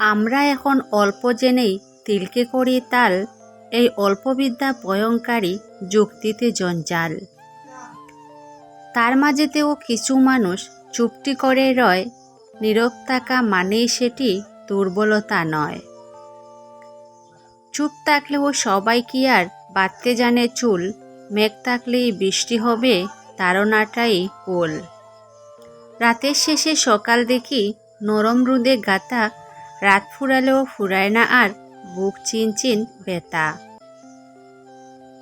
আমরা এখন অল্প জেনেই তিলকে করি তাল, এই অল্পবিদ্যা ভয়ঙ্কারী যুক্তিতে জঞ্জাল। তার মাঝেতেও কিছু মানুষ চুপটি করে রয়, নীরব থাকা মানেই সেটি দুর্বলতা নয়। চুপ থাকলেও সবাই কি আর বাঁধতে জানে চুল, মেঘ থাকলেই বৃষ্টি হবে তারনাটাই কুল রাতের শেষে সকাল দেখি নরম রোদে গাতা রাত ফুরালেও ফুরায় না আর, বুক চিনচিন বেতা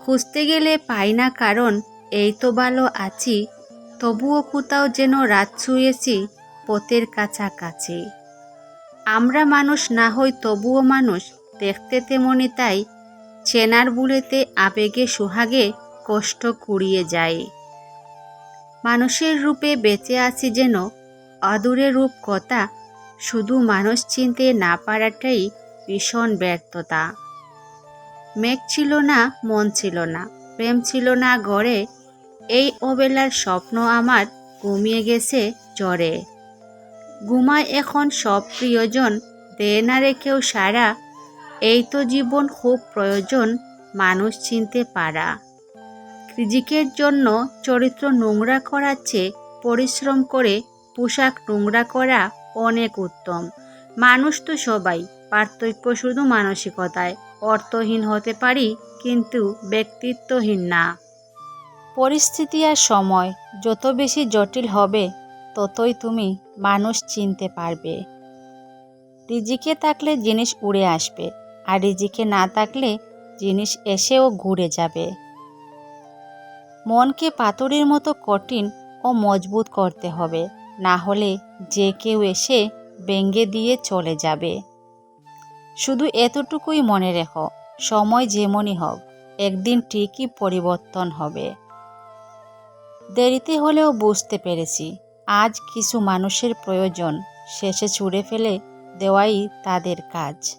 খুঁজতে গেলে পাই না কারণ, এই তো ভালো আছি, তবুও কোথাও যেন রাত ছুঁয়েছি পথের কাছাকাছি। আমরা মানুষ না হই তবুও মানুষ, দেখতে তেমনি তাই, চেনার বুলেতে আবেগে সোহাগে কষ্ট কুড়িয়ে যায় মানুষের রূপে বেঁচে আছি যেন, অদূরে রূপ কথা শুধু মানুষ চিনতে না পারাটাই ভীষণ ব্যর্থতা। মেঘ ছিল না, মন ছিল না, প্রেম ছিল না গড়ে। এই অবেলার স্বপ্ন আমার ঘুমিয়ে গেছে জ্বরে। ঘুমায় এখন সব প্রিয়জন, দেয় না রেখেও সারা এই তো জীবন খুব প্রয়োজন, মানুষ চিনতে পারা। রিজিকের জন্য চরিত্র নোংরা করাচ্ছে পরিশ্রম করে পোশাক নোংরা করা অনেক উত্তম। মানুষ তো সবাই, পার্থক্য শুধু মানসিকতায়। অর্থহীন হতে পারি, কিন্তু ব্যক্তিত্বহীন না। পরিস্থিতি আর সময় যত বেশি জটিল হবে, ততই তুমি মানুষ চিনতে পারবে। রিজিকে থাকলে জিনিস উড়ে আসবে, আর রিজিকে না থাকলে জিনিস এসেও ঘুরে যাবে। মনকে পাথরের মতো কঠিন ও মজবুত করতে হবে। না হলে যে কেউ এসে ব্যঙ্গে দিয়ে চলে যাবে। শুধু এতটুকুই মনে রেখো, সময় যেমনই হোক, একদিন ঠিকই পরিবর্তন হবে। দেরিতে হলেও বুঝতে পেরেছি, আজ কিছু মানুষের প্রয়োজন, শেষে ছুঁড়ে ফেলে দেওয়াই তাদের কাজ।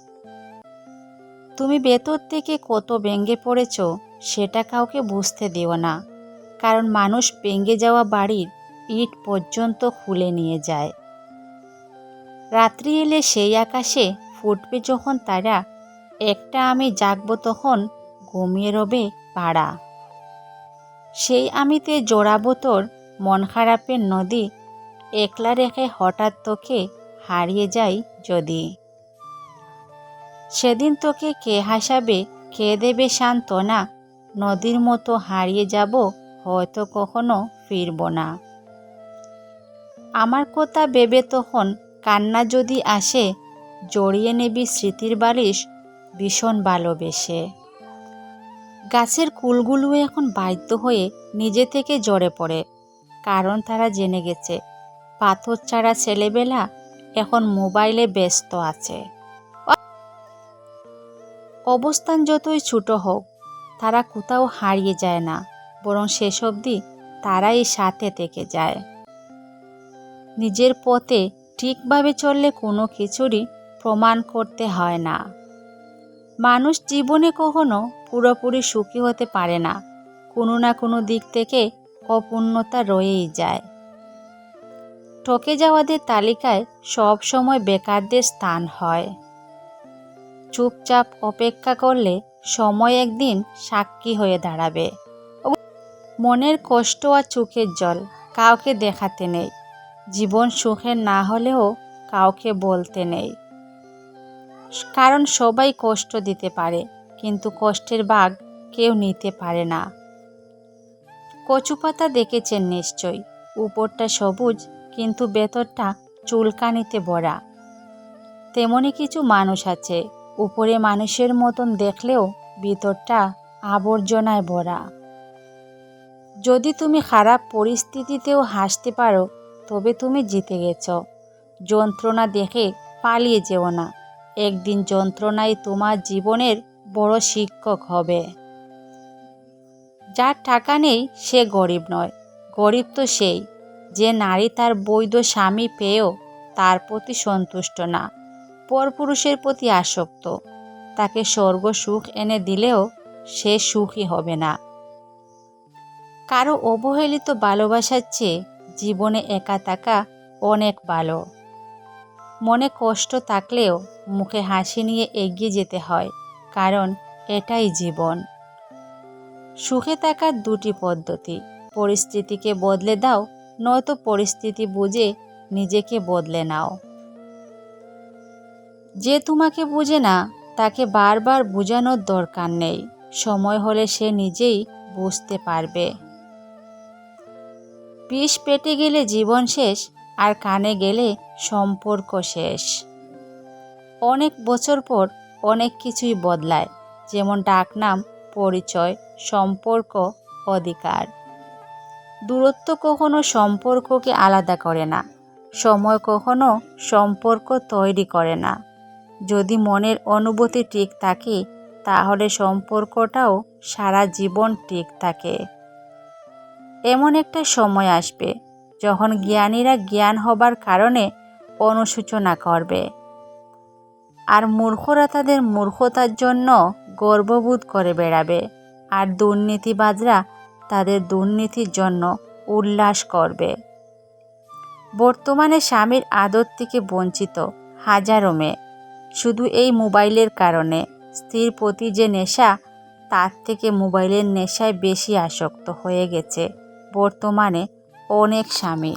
তুমি ভেতর থেকে কত ব্যঙ্গে পড়েছ, সেটা কাউকে বুঝতে দিও না, কারণ মানুষ ভেঙে যাওয়া বাড়ির ইট পর্যন্ত খুলে নিয়ে যায়। রাত্রি এলে সেই আকাশে ফুটবে যখন তারা, একটা আমি জাগবো তখন ঘুমিয়ে রবে পাড়া। সেই আমিতে জোড়াবো তোর মন খারাপের নদী, একলা রেখে হঠাৎ তোকে হারিয়ে যাই যদি। সেদিন তোকে কে হাসাবে, কে দেবে সান্ত্বনা, নদীর মতো হারিয়ে যাব হয়তো কখনো ফিরব না। আমার কথা ভেবে তখন কান্না যদি আসে, জড়িয়ে নেবি স্মৃতির বালিশ ভীষণ ভালোবেসে। গাছের কুলগুলো এখন বাধ্য হয়ে নিজে থেকে জড়ে পড়ে, কারণ তারা জেনে গেছে, পাথর ছাড়া ছেলেবেলা এখন মোবাইলে ব্যস্ত আছে। অবস্থান যতই ছোট হোক, তারা কোথাও হারিয়ে যায় না, বরং শেষ অবধি তারাই সাথে থেকে যায়। নিজের পথে ঠিকভাবে চললে কোনো কিছুরই প্রমাণ করতে হয় না। মানুষ জীবনে কখনো পুরোপুরি সুখী হতে পারে না। কোনো না কোনো দিক থেকে অপূর্ণতা রয়েই যায়। ঠকে যাওয়াদের তালিকায় সব সময় বেকারদের স্থান হয়। চুপচাপ অপেক্ষা করলে সময় একদিন সাক্ষী হয়ে দাঁড়াবে। মনের কষ্ট আর চোখের জল কাউকে দেখাতে নেই। জীবন সুখের না হলেও কাউকে বলতে নেই। কারণ সবাই কষ্ট দিতে পারে, কিন্তু কষ্টের বাঘ কেউ নিতে পারে না। কচুপাতা দেখেছেন নিশ্চয় উপরটা সবুজ, কিন্তু ভেতরটা চুলকানিতে ভরা। তেমনি কিছু মানুষ আছে, উপরে মানুষের মতন দেখলেও ভিতরটা আবর্জনায় ভরা। যদি তুমি খারাপ পরিস্থিতিতেও হাসতে পারো তবে তুমি জিতে গেছ। যন্ত্রণা দেখে পালিয়ে যেও না। একদিন যন্ত্রণাই তোমার জীবনের বড় শিক্ষক হবে। যার টাকা নেই, সে গরিব নয়। গরিব তো সেই, যে নারী তার বৈধ স্বামী পেয়েও তার প্রতি সন্তুষ্ট না। পরপুরুষের প্রতি আসক্ত। তাকে স্বর্গ সুখ এনে দিলেও সে সুখী হবে না। কারও অবহেলিত ভালোবাসার চেয়ে জীবনে একা থাকা অনেক ভালো। মনে কষ্ট থাকলেও মুখে হাসি নিয়ে এগিয়ে যেতে হয়, কারণ এটাই জীবন। সুখে থাকার দুটি পদ্ধতি, পরিস্থিতিকে বদলে দাও, নয়তো পরিস্থিতি বুঝে নিজেকে বদলে নাও। যে তোমাকে বুঝে না, তাকে বারবার বোঝানোর দরকার নেই। সময় হলে সে নিজেই বুঝতে পারবে। বিষ পেটে গেলে জীবন শেষ আর কানে গেলে সম্পর্ক শেষ। অনেক বছর পর অনেক কিছুই বদলায়, যেমন ডাকনাম, পরিচয়, সম্পর্ক, অধিকার। দূরত্ব কখনো সম্পর্ককে আলাদা করে না, সময় কখনো সম্পর্ক তৈরি করে না। যদি মনের অনুভূতি ঠিক থাকে, তাহলে সম্পর্কটাও সারা জীবন ঠিক থাকে। এমন একটা সময় আসবে যখন জ্ঞানীরা জ্ঞান হবার কারণে অনুসূচনা করবে। আর মূর্খরা তাদের মূর্খতার জন্য গর্ববোধ করে বেড়াবে। আর দুর্নীতিবাজরা তাদের দুর্নীতির জন্য উল্লাস করবে। বর্তমানে স্বামীর আদর থেকে বঞ্চিত হাজারো মেয়ে। শুধু এই মোবাইলের কারণে স্ত্রীর প্রতি যে নেশা, তার থেকে মোবাইলের নেশায় বেশি আসক্ত হয়ে গেছে। বর্তমানে অনেক স্বামী।